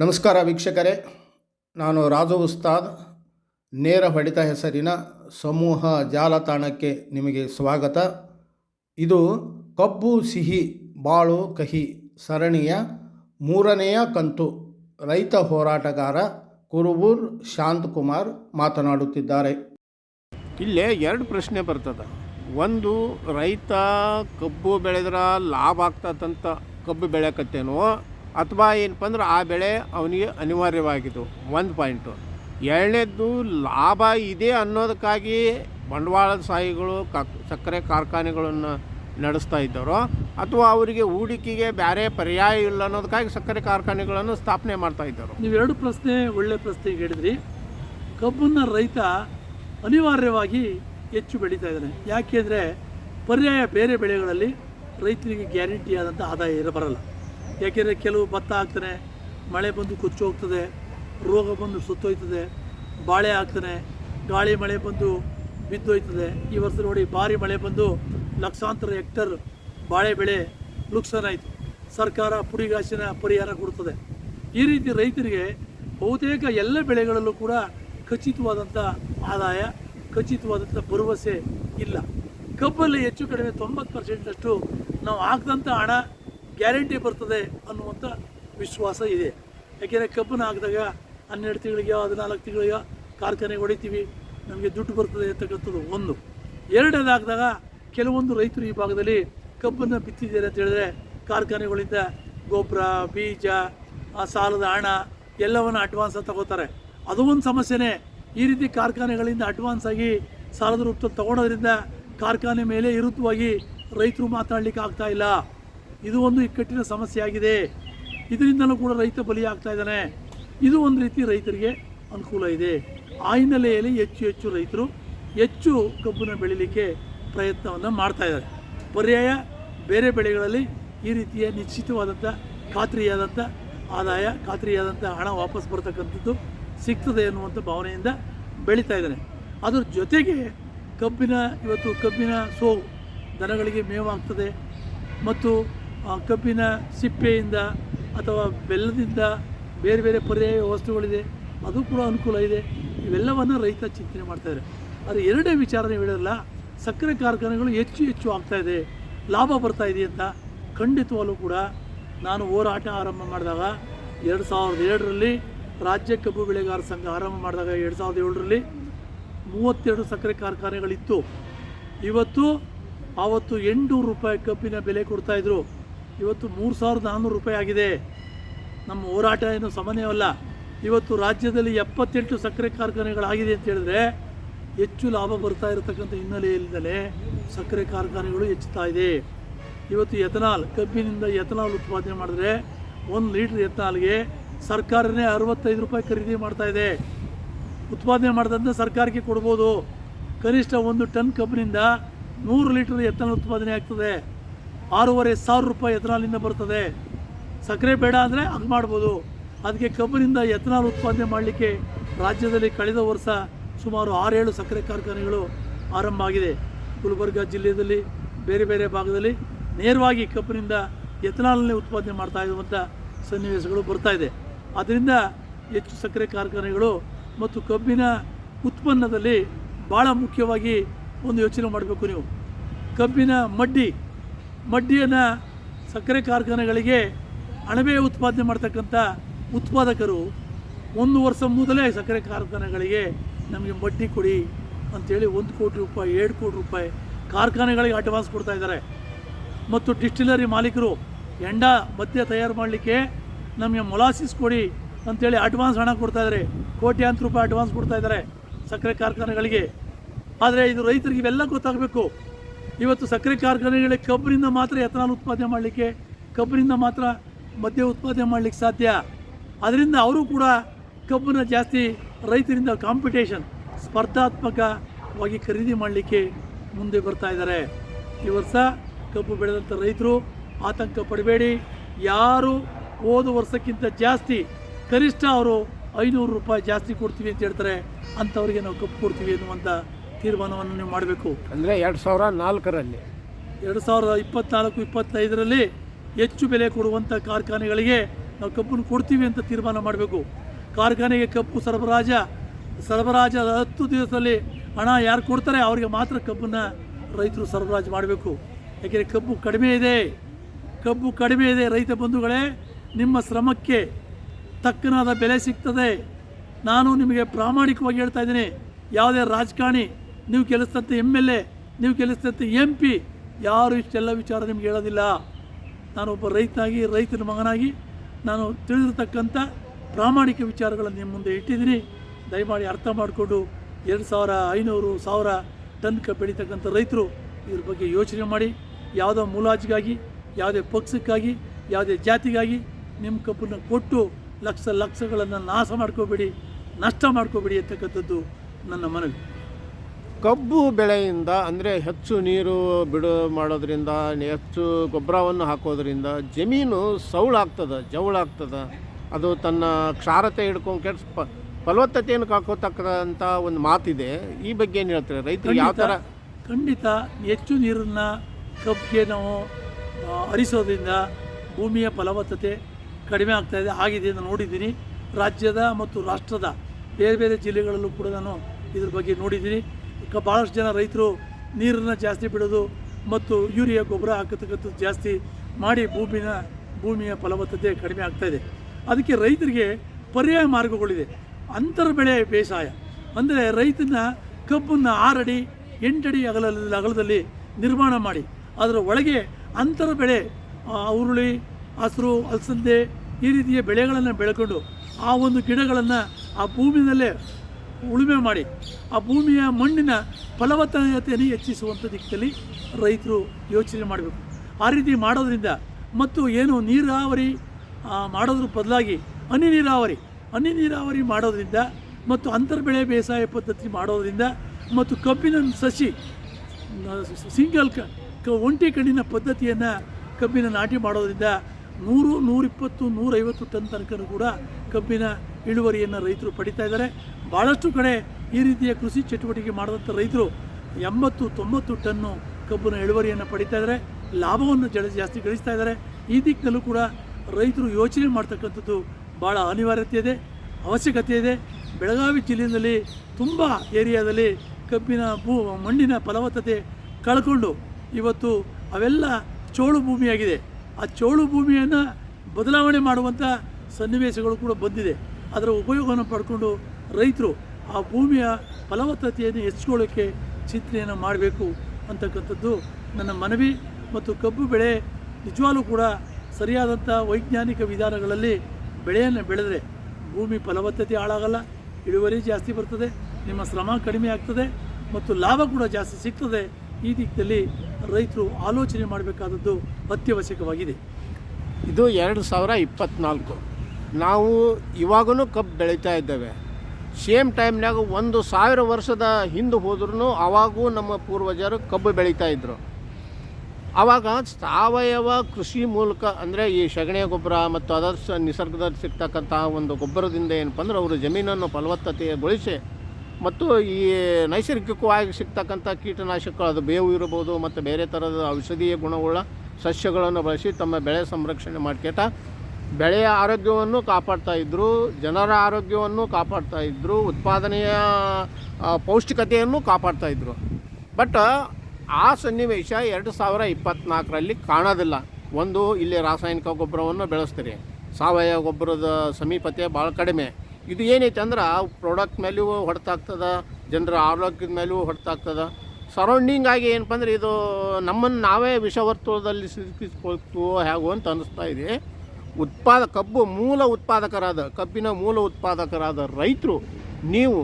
ನಮಸ್ಕಾರ ವೀಕ್ಷಕರೇ. ನಾನು ರಾಜು ಉಸ್ತಾದ್. ನೇರ ಹೊಡೆತ ಹೆಸರಿನ ಸಮೂಹ ಜಾಲತಾಣಕ್ಕೆ ನಿಮಗೆ ಸ್ವಾಗತ. ಇದು ಕಬ್ಬು, ಸಿಹಿ, ಬಾಳು, ಕಹಿ ಸರಣಿಯ ಮೂರನೆಯ ಕಂತು. ರೈತ ಹೋರಾಟಗಾರ ಕುರುಬೂರ್ ಶಾಂತಕುಮಾರ್ ಮಾತನಾಡುತ್ತಿದ್ದಾರೆ. ಇಲ್ಲೇ ಎರಡು ಪ್ರಶ್ನೆ ಬರ್ತದೆ. ಒಂದು, ರೈತ ಕಬ್ಬು ಬೆಳೆದ್ರೆ ಲಾಭ ಆಗ್ತದಂತ ಕಬ್ಬು ಬೆಳೆಯಕತ್ತೇನೋ ಅಥವಾ ಏನಪ್ಪ ಅಂದ್ರೆ ಆ ಬೆಳೆ ಅವನಿಗೆ ಅನಿವಾರ್ಯವಾಗಿದ್ದು. ಒಂದು ಪಾಯಿಂಟು ಎರಡನೇದ್ದು ಲಾಭ ಇದೆ ಅನ್ನೋದಕ್ಕಾಗಿ ಬಂಡವಾಳದ ಸಾಹಿಗಳು ಕ ಸಕ್ಕರೆ ಕಾರ್ಖಾನೆಗಳನ್ನು ನಡೆಸ್ತಾ ಇದ್ದವರು. ಅಥವಾ ಅವರಿಗೆ ಹೂಡಿಕೆಗೆ ಬೇರೆ ಪರ್ಯಾಯ ಇಲ್ಲ ಅನ್ನೋದಕ್ಕಾಗಿ ಸಕ್ಕರೆ ಕಾರ್ಖಾನೆಗಳನ್ನು ಸ್ಥಾಪನೆ ಮಾಡ್ತಾ ಇದ್ದರು ನೀವು ಎರಡು ಪ್ರಶ್ನೆ, ಒಳ್ಳೆ ಪ್ರಶ್ನೆ ಹೇಳಿದ್ರಿ ಕಬ್ಬನ್ನು ರೈತ ಅನಿವಾರ್ಯವಾಗಿ ಹೆಚ್ಚು ಬೆಳೀತಾ ಇದ್ದಾನೆ. ಯಾಕೆಂದರೆ ಪರ್ಯಾಯ ಬೇರೆ ಬೆಳೆಗಳಲ್ಲಿ ರೈತರಿಗೆ ಗ್ಯಾರಂಟಿ ಆದಂಥ ಆದಾಯ ಬರಲ್ಲ. ಯಾಕೆಂದರೆ ಕೆಲವು ಭತ್ತ ಹಾಕ್ತಾನೆ ಮಳೆ ಬಂದು ಕೊಚ್ಚು ಹೋಗ್ತದೆ, ರೋಗ ಬಂದು ಸುತ್ತೋಯ್ತದೆ, ಬಾಳೆ ಹಾಕ್ತಾನೆ ಗಾಳಿ ಮಳೆ ಬಂದು ಬಿದ್ದೋಯ್ತದೆ. ಈ ವರ್ಷ ನೋಡಿ ಭಾರಿ ಮಳೆ ಬಂದು ಲಕ್ಷಾಂತರ ಹೆಕ್ಟರ್ ಬಾಳೆ ಬೆಳೆ ನುಕ್ಸಾನ ಆಯಿತು. ಸರ್ಕಾರ ಪುಡಿಗಾಸಿನ ಪರಿಹಾರ ಕೊಡ್ತದೆ. ಈ ರೀತಿ ರೈತರಿಗೆ ಬಹುತೇಕ ಎಲ್ಲ ಬೆಳೆಗಳಲ್ಲೂ ಕೂಡ ಖಚಿತವಾದಂಥ ಆದಾಯ ಖಚಿತವಾದಂಥ ಭರವಸೆ ಇಲ್ಲ. ಕಬ್ಬಲ್ಲಿ ಹೆಚ್ಚು ಕಡಿಮೆ ತೊಂಬತ್ತು ಪರ್ಸೆಂಟಷ್ಟು ನಾವು ಹಾಕಿದಂಥ ಹಣ ಗ್ಯಾರಂಟಿ ಬರ್ತದೆ ಅನ್ನುವಂಥ ವಿಶ್ವಾಸ ಇದೆ. ಯಾಕೆಂದರೆ ಕಬ್ಬನ್ನು ಹಾಕಿದಾಗ ಹನ್ನೆರಡು ತಿಂಗಳಿಗೆ, ಹದಿನಾಲ್ಕು ತಿಂಗಳಿಗೆ ಕಾರ್ಖಾನೆ ಹೊಡಿತೀವಿ, ನಮಗೆ ದುಡ್ಡು ಬರ್ತದೆ ಅಂತಕ್ಕಂಥದ್ದು ಒಂದು. ಎರಡನೇದು ಹಾಕಿದಾಗ ಕೆಲವೊಂದು ರೈತರು ಈ ಭಾಗದಲ್ಲಿ ಕಬ್ಬನ್ನು ಬಿತ್ತಿದ್ದಾರೆ ಅಂತ ಹೇಳಿದ್ರೆ ಕಾರ್ಖಾನೆಗಳಿಂದ ಗೊಬ್ಬರ, ಬೀಜ ಸಾಲದ ಹಣ ಎಲ್ಲವನ್ನು ಅಡ್ವಾನ್ಸ್ ತಗೋತಾರೆ. ಅದು ಒಂದು ಸಮಸ್ಯೆನೇ. ಈ ರೀತಿ ಕಾರ್ಖಾನೆಗಳಿಂದ ಅಡ್ವಾನ್ಸ್ ಆಗಿ ಸಾಲದ ರೂಪದಲ್ಲಿ ತಗೊಳೋದ್ರಿಂದ ಕಾರ್ಖಾನೆ ಮೇಲೆ ವಿರುದ್ಧವಾಗಿ ರೈತರು ಮಾತಾಡಲಿಕ್ಕೆ ಆಗ್ತಾಯಿಲ್ಲ ಇದು ಒಂದು ಇಕ್ಕಟ್ಟಿನ ಸಮಸ್ಯೆ ಆಗಿದೆ. ಇದರಿಂದಲೂ ಕೂಡ ರೈತ ಬಲಿಯಾಗ್ತಾ ಇದ್ದಾನೆ. ಇದು ಒಂದು ರೀತಿ ರೈತರಿಗೆ ಅನುಕೂಲ ಇದೆ. ಆ ಹಿನ್ನೆಲೆಯಲ್ಲಿ ಹೆಚ್ಚು ಹೆಚ್ಚು ರೈತರು ಹೆಚ್ಚು ಕಬ್ಬನ್ನು ಬೆಳೀಲಿಕ್ಕೆ ಪ್ರಯತ್ನವನ್ನು ಮಾಡ್ತಾ ಇದ್ದಾರೆ. ಪರ್ಯಾಯ ಬೇರೆ ಬೆಳೆಗಳಲ್ಲಿ ಈ ರೀತಿಯ ನಿಶ್ಚಿತವಾದಂಥ ಖಾತ್ರಿಯಾದಂಥ ಆದಾಯ ಖಾತ್ರಿಯಾದಂಥ ಹಣ ವಾಪಸ್ ಬರ್ತಕ್ಕಂಥದ್ದು ಸಿಗ್ತದೆ ಅನ್ನುವಂಥ ಭಾವನೆಯಿಂದ ಬೆಳೀತಾ ಇದ್ದಾನೆ. ಅದರ ಜೊತೆಗೆ ಕಬ್ಬಿನ, ಇವತ್ತು ಕಬ್ಬಿನ ಸೋವು ದನಗಳಿಗೆ ಮೇವಾಗ್ತದೆ ಮತ್ತು ಕಬ್ಬಿನ ಸಿಪ್ಪೆಯಿಂದ ಅಥವಾ ಬೆಲ್ಲದಿಂದ ಬೇರೆ ಬೇರೆ ಪರ್ಯಾಯ ವಸ್ತುಗಳಿದೆ, ಅದು ಕೂಡ ಅನುಕೂಲ ಇದೆ. ಇವೆಲ್ಲವನ್ನು ರೈತ ಚಿಂತನೆ ಮಾಡ್ತಾಯಿದ್ದಾರೆ ಆದರೆ ಎರಡೇ ವಿಚಾರ ನೀವು ಹೇಳಿರಲ್ಲ ಸಕ್ಕರೆ ಕಾರ್ಖಾನೆಗಳು ಹೆಚ್ಚು ಹೆಚ್ಚು ಆಗ್ತಾ ಇದೆ, ಲಾಭ ಬರ್ತಾ ಇದೆ ಅಂತ ಖಂಡಿತವಾಗಲೂ ಕೂಡ ನಾನು ಹೋರಾಟ ಆರಂಭ ಮಾಡಿದಾಗ ಎರಡು ಸಾವಿರದ ಏಳರಲ್ಲಿ ರಾಜ್ಯ ಕಬ್ಬು ಬೆಳೆಗಾರ ಸಂಘ ಆರಂಭ ಮಾಡಿದಾಗ ಎರಡು ಸಾವಿರದ ಏಳರಲ್ಲಿ ಮೂವತ್ತೆರಡು ಸಕ್ಕರೆ ಕಾರ್ಖಾನೆಗಳಿತ್ತು. ಇವತ್ತು ಆವತ್ತು ಎಂಟುನೂರು ರೂಪಾಯಿ ಕಬ್ಬಿನ ಬೆಲೆ ಕೊಡ್ತಾಯಿದ್ರು ಇವತ್ತು ಮೂರು ಸಾವಿರದ ನಾನ್ನೂರು ರೂಪಾಯಿ ಆಗಿದೆ. ನಮ್ಮ ಹೋರಾಟ ಏನು ಸಮನ್ಯವಲ್ಲ ಇವತ್ತು ರಾಜ್ಯದಲ್ಲಿ ಎಪ್ಪತ್ತೆಂಟು ಸಕ್ಕರೆ ಕಾರ್ಖಾನೆಗಳಾಗಿದೆ ಅಂತ ಹೇಳಿದ್ರೆ ಹೆಚ್ಚು ಲಾಭ ಬರ್ತಾ ಇರತಕ್ಕಂಥ ಹಿನ್ನೆಲೆಯಿಂದಲೇ ಸಕ್ಕರೆ ಕಾರ್ಖಾನೆಗಳು ಹೆಚ್ಚುತ್ತಾ ಇದೆ. ಇವತ್ತು ಎಥನಾಲ್, ಕಬ್ಬಿನಿಂದ ಎಥನಾಲ್ ಉತ್ಪಾದನೆ ಮಾಡಿದ್ರೆ ಒಂದು ಲೀಟ್ರ್ ಎಥನಾಲ್ಗೆ ಸರ್ಕಾರನೇ ಅರವತ್ತೈದು ರೂಪಾಯಿ ಖರೀದಿ ಮಾಡ್ತಾ ಇದೆ. ಉತ್ಪಾದನೆ ಮಾಡಿದಂತೆ ಸರ್ಕಾರಕ್ಕೆ ಕೊಡ್ಬೋದು. ಕನಿಷ್ಠ ಒಂದು ಟನ್ ಕಬ್ಬಿನಿಂದ ನೂರು ಲೀಟ್ರ್ ಎಥನಾಲ್ ಉತ್ಪಾದನೆ ಆಗ್ತದೆ. ಆರೂವರೆ ಸಾವಿರ ರೂಪಾಯಿ ಎಥನಾಲಿಂದ ಬರ್ತದೆ. ಸಕ್ಕರೆ ಬೇಡ ಅಂದರೆ ಹಂಗೆ ಮಾಡ್ಬೋದು. ಅದಕ್ಕೆ ಕಬ್ಬಿನಿಂದ ಎಥನಾಲ್ ಉತ್ಪಾದನೆ ಮಾಡಲಿಕ್ಕೆ ರಾಜ್ಯದಲ್ಲಿ ಕಳೆದ ವರ್ಷ ಸುಮಾರು ಆರೇಳು ಸಕ್ಕರೆ ಕಾರ್ಖಾನೆಗಳು ಆರಂಭ ಆಗಿದೆ. ಗುಲ್ಬರ್ಗ ಜಿಲ್ಲೆಯಲ್ಲಿ ಬೇರೆ ಬೇರೆ ಭಾಗದಲ್ಲಿ ನೇರವಾಗಿ ಕಬ್ಬಿನಿಂದ ಎಥನಾಲನ್ನೇ ಉತ್ಪಾದನೆ ಮಾಡ್ತಾ ಇರುವಂಥ ಸನ್ನಿವೇಶಗಳು ಬರ್ತಾ ಇದೆ. ಅದರಿಂದ ಹೆಚ್ಚು ಸಕ್ಕರೆ ಕಾರ್ಖಾನೆಗಳು ಮತ್ತು ಕಬ್ಬಿನ ಉತ್ಪನ್ನದಲ್ಲಿ ಭಾಳ ಮುಖ್ಯವಾಗಿ ಒಂದು ಯೋಚನೆ ಮಾಡಬೇಕು ನೀವು. ಕಬ್ಬಿನ ಮಡ್ಡಿ ಮಡ್ಡಿಯನ್ನು ಸಕ್ಕರೆ ಕಾರ್ಖಾನೆಗಳಿಗೆ ಅಣಬೆ ಉತ್ಪಾದನೆ ಮಾಡ್ತಕ್ಕಂಥ ಉತ್ಪಾದಕರು ಒಂದು ವರ್ಷ ಮೊದಲೇ ಸಕ್ಕರೆ ಕಾರ್ಖಾನೆಗಳಿಗೆ ನಮಗೆ ಮಡ್ಡಿ ಕೊಡಿ ಅಂಥೇಳಿ ಒಂದು ಕೋಟಿ ರೂಪಾಯಿ, ಎರಡು ಕೋಟಿ ರೂಪಾಯಿ ಕಾರ್ಖಾನೆಗಳಿಗೆ ಅಡ್ವಾನ್ಸ್ ಕೊಡ್ತಾ ಇದ್ದಾರೆ. ಮತ್ತು ಡಿಸ್ಟಿಲರಿ ಮಾಲೀಕರು ಎಂಡ ಮದ್ಯ ತಯಾರು ಮಾಡಲಿಕ್ಕೆ ನಮಗೆ ಮೊಲಾಸಿಸ್ ಕೊಡಿ ಅಂಥೇಳಿ ಅಡ್ವಾನ್ಸ್ ಹಣ ಕೊಡ್ತಾ ಇದ್ದಾರೆ. ಕೋಟ್ಯಾಂತರ ರೂಪಾಯಿ ಅಡ್ವಾನ್ಸ್ ಕೊಡ್ತಾ ಇದ್ದಾರೆ ಸಕ್ಕರೆ ಕಾರ್ಖಾನೆಗಳಿಗೆ. ಆದರೆ ಇದು ರೈತರಿಗೆ ಇವೆಲ್ಲ ಗೊತ್ತಾಗಬೇಕು. ಇವತ್ತು ಸಕ್ಕರೆ ಕಾರ್ಖಾನೆಗಳಿಗೆ ಕಬ್ಬಿನಿಂದ ಮಾತ್ರ ಎಥನಾಲ್ ಉತ್ಪಾದನೆ ಮಾಡಲಿಕ್ಕೆ, ಕಬ್ಬಿನಿಂದ ಮಾತ್ರ ಮದ್ಯ ಉತ್ಪಾದನೆ ಮಾಡಲಿಕ್ಕೆ ಸಾಧ್ಯ. ಅದರಿಂದ ಅವರು ಕೂಡ ಕಬ್ಬನ್ನು ಜಾಸ್ತಿ ರೈತರಿಂದ ಕಾಂಪಿಟೇಷನ್ ಸ್ಪರ್ಧಾತ್ಮಕವಾಗಿ ಖರೀದಿ ಮಾಡಲಿಕ್ಕೆ ಮುಂದೆ ಬರ್ತಾ ಇದ್ದಾರೆ. ಈ ವರ್ಷ ಕಬ್ಬು ಬೆಳೆದಂಥ ರೈತರು ಆತಂಕ ಪಡಬೇಡಿ. ಯಾರು ಹೋದ ವರ್ಷಕ್ಕಿಂತ ಜಾಸ್ತಿ ಕನಿಷ್ಠ ಅವರು ಐನೂರು ರೂಪಾಯಿ ಜಾಸ್ತಿ ಕೊಡ್ತೀವಿ ಅಂತ ಹೇಳ್ತಾರೆ. ಅಂಥವ್ರಿಗೆ ನಾವು ಕಬ್ಬು ಕೊಡ್ತೀವಿ ಅನ್ನುವಂಥ ತೀರ್ಮಾನವನ್ನು ನೀವು ಮಾಡಬೇಕು? ಅಂದರೆ ಎರಡು ಸಾವಿರ ನಾಲ್ಕರಲ್ಲಿ. ಎರಡು ಸಾವಿರದ ಇಪ್ಪತ್ನಾಲ್ಕು ಇಪ್ಪತ್ತೈದರಲ್ಲಿ ಹೆಚ್ಚು ಬೆಲೆ ಕೊಡುವಂಥ ಕಾರ್ಖಾನೆಗಳಿಗೆ ನಾವು ಕಬ್ಬನ್ನು ಕೊಡ್ತೀವಿ ಅಂತ ತೀರ್ಮಾನ ಮಾಡಬೇಕು. ಕಾರ್ಖಾನೆಗೆ ಕಬ್ಬು ಸರಬರಾಜ ಸರಬರಾಜ ಹತ್ತು ದಿವಸದಲ್ಲಿ ಹಣ ಯಾರು ಕೊಡ್ತಾರೆ ಅವರಿಗೆ ಮಾತ್ರ ಕಬ್ಬನ್ನು ರೈತರು ಸರಬರಾಜು ಮಾಡಬೇಕು. ಯಾಕೆಂದರೆ ಕಬ್ಬು ಕಡಿಮೆ ಇದೆ. ಕಬ್ಬು ಕಡಿಮೆ ಇದೆ ರೈತ ಬಂಧುಗಳೇ ನಿಮ್ಮ ಶ್ರಮಕ್ಕೆ ತಕ್ಕನಾದ ಬೆಲೆ ಸಿಗ್ತದೆ. ನಾನು ನಿಮಗೆ ಪ್ರಾಮಾಣಿಕವಾಗಿ ಹೇಳ್ತಾ ಇದ್ದೀನಿ ಯಾವುದೇ ರಾಜಕಾರಣಿ ನೀವು ಕೆಲಸದಂಥ ಎಂ ಎಲ್ ಎ ನೀವು ಕೆಲಸದಂಥ ಎಂ ಪಿ ಯಾರು ಇಷ್ಟೆಲ್ಲ ವಿಚಾರ ನಿಮ್ಗೆ ಹೇಳೋದಿಲ್ಲ. ನಾನು ಒಬ್ಬ ರೈತನಾಗಿ, ರೈತನ ಮಗನಾಗಿ, ನಾನು ತಿಳಿದಿರ್ತಕ್ಕಂಥ ಪ್ರಾಮಾಣಿಕ ವಿಚಾರಗಳನ್ನು ನಿಮ್ಮ ಮುಂದೆ ಇಟ್ಟಿದ್ದೀನಿ. ದಯಮಾಡಿ ಅರ್ಥ ಮಾಡಿಕೊಂಡು ಎರಡು ಸಾವಿರ ಐನೂರು ಸಾವಿರ ಟನ್ ಕ ಬೆಳೀತಕ್ಕಂಥ ರೈತರು ಇದ್ರ ಬಗ್ಗೆ ಯೋಚನೆ ಮಾಡಿ. ಯಾವುದೋ ಮುಲಾಜಿಗಾಗಿ, ಯಾವುದೇ ಪಕ್ಷಕ್ಕಾಗಿ, ಯಾವುದೇ ಜಾತಿಗಾಗಿ ನಿಮ್ಮ ಕಬ್ಬನ್ನು ಕೊಟ್ಟು ಲಕ್ಷ ಲಕ್ಷಗಳನ್ನು ನಾಶ ಮಾಡ್ಕೋಬೇಡಿ, ನಷ್ಟ ಮಾಡ್ಕೋಬೇಡಿ ಅಂತಕ್ಕಂಥದ್ದು ನನ್ನ ಮನವಿ. ಕಬ್ಬು ಬೆಳೆಯಿಂದ ಅಂದರೆ ಹೆಚ್ಚು ನೀರು ಬಿಡು ಮಾಡೋದ್ರಿಂದ ಹೆಚ್ಚು ಗೊಬ್ಬರವನ್ನು ಹಾಕೋದ್ರಿಂದ ಜಮೀನು ಸೌಳಾಗ್ತದೆ ಜವಳಾಗ್ತದೆ ಅದು ತನ್ನ ಕ್ಷಾರತೆ ಹಿಡ್ಕೊಂಡು ಕೆಟ್ಟ ಪ ಫಲವತ್ತತೆಯನ್ನು ಕಾಕೋತಕ್ಕಂಥ ಒಂದು ಮಾತಿದೆ. ಈ ಬಗ್ಗೆ ಏನು ಹೇಳ್ತಾರೆ? ರೈತರು ಯಾವ ಥರ ಖಂಡಿತ ಹೆಚ್ಚು ನೀರನ್ನು ಕಬ್ಬಿಗೆ ನಾವು ಹರಿಸೋದ್ರಿಂದ ಭೂಮಿಯ ಫಲವತ್ತತೆ ಕಡಿಮೆ ಆಗ್ತಾ ಇದೆ. ಆಗಿದೆ ಅಂತ ನೋಡಿದ್ದೀನಿ. ರಾಜ್ಯದ ಮತ್ತು ರಾಷ್ಟ್ರದ ಬೇರೆ ಬೇರೆ ಜಿಲ್ಲೆಗಳಲ್ಲೂ ಕೂಡ ನಾನು ಇದ್ರ ಬಗ್ಗೆ ನೋಡಿದ್ದೀನಿ. ಕ ಭಾಳಷ್ಟು ಜನ ರೈತರು ನೀರನ್ನು ಜಾಸ್ತಿ ಬಿಡೋದು ಮತ್ತು ಯೂರಿಯಾ ಗೊಬ್ಬರ ಹಾಕತಕ್ಕಂಥದ್ದು ಜಾಸ್ತಿ ಮಾಡಿ ಭೂಮಿನ, ಭೂಮಿಯ ಫಲವತ್ತತೆ ಕಡಿಮೆ ಇದೆ. ಅದಕ್ಕೆ ರೈತರಿಗೆ ಪರ್ಯಾಯ ಮಾರ್ಗಗಳಿದೆ. ಅಂತರ ಬೆಳೆ ಬೇಸಾಯ. ಅಂದರೆ ರೈತನ ಕಬ್ಬನ್ನು ಆರಡಿ, ಎಂಟಡಿ ಅಗಲದಲ್ಲಿ ಅಗಲದಲ್ಲಿ ನಿರ್ಮಾಣ ಮಾಡಿ. ಅದರ ಒಳಗೆ ಅಂತರ ಬೆಳೆ ಹುರುಳಿ, ಹಸಿರು, ಅಲಸಂದೆ ಈ ರೀತಿಯ ಬೆಳೆಗಳನ್ನು ಬೆಳ್ಕೊಂಡು ಆ ಒಂದು ಗಿಡಗಳನ್ನು ಆ ಭೂಮಿನಲ್ಲೇ ಉಳುಮೆ ಮಾಡಿ ಆ ಭೂಮಿಯ ಮಣ್ಣಿನ ಫಲವತ್ತತೆಯನ್ನು ಹೆಚ್ಚಿಸುವಂಥ ದಿಕ್ಕಲ್ಲಿ ರೈತರು ಯೋಚನೆ ಮಾಡಬೇಕು. ಆ ರೀತಿ ಮಾಡೋದ್ರಿಂದ ಮತ್ತು ಏನು ನೀರಾವರಿ ಮಾಡೋದ್ರ ಬದಲಾಗಿ ಹನಿ ನೀರಾವರಿ ಹನಿ ನೀರಾವರಿ ಮಾಡೋದ್ರಿಂದ ಮತ್ತು ಅಂತರ್ ಬೆಳೆ ಬೇಸಾಯ ಪದ್ಧತಿ ಮಾಡೋದರಿಂದ ಮತ್ತು ಕಬ್ಬಿನ ಸಸಿ ಸಿಂಗಲ್ ಕ- ಒಂಟಿ ಕಣ್ಣಿನ ಪದ್ಧತಿಯನ್ನು ಕಬ್ಬಿನ ನಾಟಿ ಮಾಡೋದ್ರಿಂದ ನೂರು, ನೂರಿಪ್ಪತ್ತು, ನೂರೈವತ್ತು ಟನ್ ತನಕ ಕೂಡ ಕಬ್ಬಿನ ಇಳುವರಿಯನ್ನು ರೈತರು ಪಡಿತಾ ಇದ್ದಾರೆ. ಭಾಳಷ್ಟು ಕಡೆ ಈ ರೀತಿಯ ಕೃಷಿ ಚಟುವಟಿಕೆ ಮಾಡಿದಂಥ ರೈತರು ಎಂಬತ್ತು, ತೊಂಬತ್ತು ಟನ್ನು ಕಬ್ಬಿನ ಇಳುವರಿಯನ್ನು ಪಡಿತಾ ಇದ್ದಾರೆ, ಲಾಭವನ್ನು ಜಳ ಜಾಸ್ತಿ ಗಳಿಸ್ತಾ ಇದ್ದಾರೆ. ಈ ದಿಕ್ಕಲ್ಲೂ ಕೂಡ ರೈತರು ಯೋಚನೆ ಮಾಡ್ತಕ್ಕಂಥದ್ದು ಭಾಳ ಅನಿವಾರ್ಯತೆ ಇದೆ, ಅವಶ್ಯಕತೆ ಇದೆ. ಬೆಳಗಾವಿ ಜಿಲ್ಲೆಯಲ್ಲಿ ತುಂಬ ಏರಿಯಾದಲ್ಲಿ ಕಬ್ಬಿನ ಭೂ, ಮಣ್ಣಿನ ಫಲವತ್ತತೆ ಕಳ್ಕೊಂಡು ಇವತ್ತು ಅವೆಲ್ಲ ಚೋಳು ಭೂಮಿಯಾಗಿದೆ. ಆ ಚೋಳು ಭೂಮಿಯನ್ನು ಬದಲಾವಣೆ ಮಾಡುವಂಥ ಸನ್ನಿವೇಶಗಳು ಕೂಡ ಬಂದಿದೆ. ಅದರ ಉಪಯೋಗವನ್ನು ಪಡ್ಕೊಂಡು ರೈತರು ಆ ಭೂಮಿಯ ಫಲವತ್ತತೆಯನ್ನು ಹೆಚ್ಚಿಕೊಳ್ಳೋಕ್ಕೆ ಚಿಂತನೆಯನ್ನು ಮಾಡಬೇಕು ಅಂತಕ್ಕಂಥದ್ದು ನನ್ನ ಮನವಿ ಮತ್ತು ಕಬ್ಬು ಬೆಳೆ ನಿಜವಾಗಲೂ ಕೂಡ ಸರಿಯಾದಂಥ ವೈಜ್ಞಾನಿಕ ವಿಧಾನಗಳಲ್ಲಿ ಬೆಳೆಯನ್ನು ಬೆಳೆದರೆ ಭೂಮಿ ಫಲವತ್ತತೆ ಹಾಳಾಗಲ್ಲ, ಇಳುವರಿ ಜಾಸ್ತಿ ಬರ್ತದೆ, ನಿಮ್ಮ ಶ್ರಮ ಕಡಿಮೆ ಆಗ್ತದೆ ಮತ್ತು ಲಾಭ ಕೂಡ ಜಾಸ್ತಿ ಸಿಗ್ತದೆ. ಈ ದಿಕ್ಕಲ್ಲಿ ರೈತರು ಆಲೋಚನೆ ಮಾಡಬೇಕಾದದ್ದು ಅತ್ಯವಶ್ಯಕವಾಗಿದೆ. ಇದು ಎರಡು ಸಾವಿರ ಇಪ್ಪತ್ತ್ನಾಲ್ಕು ನಾವು ಇವಾಗೂ ಕಬ್ಬು ಬೆಳೀತಾ ಇದ್ದೇವೆ. ಸೇಮ್ ಟೈಮ್ನಾಗ ಒಂದು ಸಾವಿರ ವರ್ಷದ ಹಿಂದೆ ಹೋದ್ರೂ ಅವಾಗೂ ನಮ್ಮ ಪೂರ್ವಜರು ಕಬ್ಬು ಬೆಳೀತಾ ಇದ್ದರು ಆವಾಗ ಸಾವಯವ ಕೃಷಿ ಮೂಲಕ ಅಂದರೆ ಈ ಸಗಣಿ ಗೊಬ್ಬರ ಮತ್ತು ಅದರ ನಿಸರ್ಗದಲ್ಲಿ ಸಿಗ್ತಕ್ಕಂಥ ಒಂದು ಗೊಬ್ಬರದಿಂದ ಏನಪ್ಪ ಅಂದ್ರೆ ಅವರು ಜಮೀನನ್ನು ಫಲವತ್ತತೆಗೊಳಿಸಿ ಮತ್ತು ಈ ನೈಸರ್ಗಿಕವಾಗಿ ಸಿಗ್ತಕ್ಕಂಥ ಕೀಟನಾಶಕಗಳು, ಅದು ಬೇವು ಇರ್ಬೋದು ಮತ್ತು ಬೇರೆ ಥರದ ಔಷಧೀಯ ಗುಣವುಳ್ಳ ಸಸ್ಯಗಳನ್ನು ಬಳಸಿ ತಮ್ಮ ಬೆಳೆ ಸಂರಕ್ಷಣೆ ಮಾಡ್ಕೊತ ಬೆಳೆಯ ಆರೋಗ್ಯವನ್ನು ಕಾಪಾಡ್ತಾ ಇದ್ದರು ಜನರ ಆರೋಗ್ಯವನ್ನು ಕಾಪಾಡ್ತಾ ಇದ್ದರು ಉತ್ಪಾದನೆಯ ಪೌಷ್ಟಿಕತೆಯನ್ನು ಕಾಪಾಡ್ತಾ ಇದ್ದರು ಬಟ್ ಆ ಸನ್ನಿವೇಶ ಎರಡು ಸಾವಿರ ಇಪ್ಪತ್ತ್ನಾಲ್ಕರಲ್ಲಿ ಕಾಣೋದಿಲ್ಲ. ಒಂದು, ಇಲ್ಲಿ ರಾಸಾಯನಿಕ ಗೊಬ್ಬರವನ್ನು ಬೆಳೆಸ್ತೀರಿ. ಸಾವಯವ ಗೊಬ್ಬರದ ಸಮೀಪತೆ ಭಾಳ ಕಡಿಮೆ. ಇದು ಏನೈತೆ ಅಂದ್ರೆ ಪ್ರಾಡಕ್ಟ್ ಮೇಲೂ ಹೊಡೆತಾಗ್ತದೆ, ಜನರ ಆರೋಗ್ಯದ ಮೇಲೂ ಹೊಡೆತಾಗ್ತದೆ. ಸರೌಂಡಿಂಗ್ ಆಗಿ ಏನಪ್ಪ ಅಂದರೆ ಇದು ನಮ್ಮನ್ನು ನಾವೇ ವಿಷವರ್ತುಳದಲ್ಲಿ ಸಿಲುಕಿಸ್ಕೊಳ್ತೀವೋ, ಹೇಗೋ ಅಂತ ಅನ್ನಿಸ್ತಾ ಇದೆ. ಉತ್ಪಾದ ಕಬ್ಬು ಮೂಲ ಉತ್ಪಾದಕರಾದ, ಕಬ್ಬಿನ ಮೂಲ ಉತ್ಪಾದಕರಾದ ರೈತರು, ನೀವು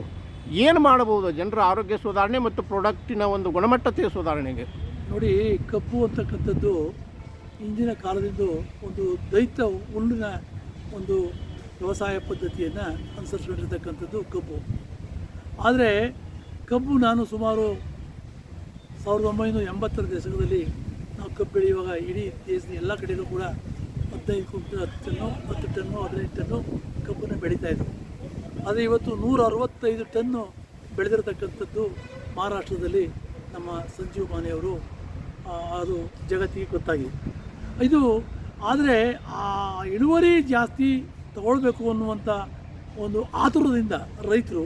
ಏನು ಮಾಡಬಹುದು? ಜನರ ಆರೋಗ್ಯ ಸುಧಾರಣೆ ಮತ್ತು ಪ್ರಾಡಕ್ಟಿನ ಒಂದು ಗುಣಮಟ್ಟತೆ ಸುಧಾರಣೆಗೆ. ನೋಡಿ ಕಬ್ಬು ಅಂತಕ್ಕಂಥದ್ದು ಹಿಂದಿನ ಕಾಲದಿಂದ ಒಂದು ದೈತ್ಯ ಹುಲ್ಲಿನ ಒಂದು ವ್ಯವಸಾಯ ಪದ್ಧತಿಯನ್ನು ಅನುಸರಿಸ್ಕೊಂಡಿರ್ತಕ್ಕಂಥದ್ದು ಕಬ್ಬು. ಆದರೆ, ಕಬ್ಬು ನಾನು ಸುಮಾರು ಸಾವಿರದ ಒಂಬೈನೂರ ಎಂಬತ್ತರ ದಶಕದಲ್ಲಿ ನಾವು ಕಬ್ಬು ಬೆಳೆಯುವಾಗ ಇಡೀ ದೇಶದ ಎಲ್ಲ ಕಡೆಯೂ ಕೂಡ ಹದಿನೈದು ಹತ್ತು ಟನ್ನು ಹತ್ತು ಟನ್ನು ಹದಿನೈದು ಟನ್ನು ಕಬ್ಬನ್ನು ಬೆಳೀತಾ ಇದ್ರು ಆದರೆ ಇವತ್ತು ನೂರ ಅರವತ್ತೈದು ಟನ್ನು ಬೆಳೆದಿರತಕ್ಕಂಥದ್ದು ಮಹಾರಾಷ್ಟ್ರದಲ್ಲಿ ನಮ್ಮ ಸಂಜೀವ್ ಮಾನೆಯವರು ಅದು ಜಗತ್ತಿಗೆ ಗೊತ್ತಾಗಿದೆ. ಇದು ಆದರೆ ಆ ಇಳುವರಿ ಜಾಸ್ತಿ ತಗೊಳ್ಬೇಕು ಅನ್ನುವಂಥ ಒಂದು ಆತುರದಿಂದ ರೈತರು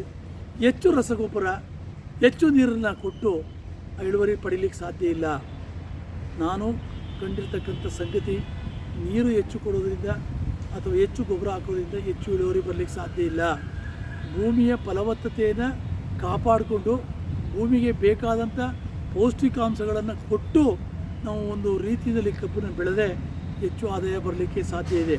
ಹೆಚ್ಚು ರಸಗೊಬ್ಬರ, ಹೆಚ್ಚು ನೀರನ್ನು ಕೊಟ್ಟು ಆ ಇಳುವರಿ ಪಡೀಲಿಕ್ಕೆ ಸಾಧ್ಯ ಇಲ್ಲ. ನಾನು ಕಂಡಿರ್ತಕ್ಕಂಥ ಸಂಗತಿ ನೀರು ಹೆಚ್ಚು ಕೊಡೋದ್ರಿಂದ ಅಥವಾ ಹೆಚ್ಚು ಗೊಬ್ಬರ ಹಾಕೋದ್ರಿಂದ ಹೆಚ್ಚು ಇಳುವರಿ ಬರಲಿಕ್ಕೆ ಸಾಧ್ಯ ಇಲ್ಲ. ಭೂಮಿಯ ಫಲವತ್ತತೆಯನ್ನು ಕಾಪಾಡಿಕೊಂಡು ಭೂಮಿಗೆ ಬೇಕಾದಂಥ ಪೌಷ್ಟಿಕಾಂಶಗಳನ್ನು ಕೊಟ್ಟು ನಾವು ಒಂದು ರೀತಿಯಲ್ಲಿ ಕಬ್ಬನ್ನು ಬೆಳೆದೇ ಹೆಚ್ಚು ಆದಾಯ ಬರಲಿಕ್ಕೆ ಸಾಧ್ಯ ಇದೆ.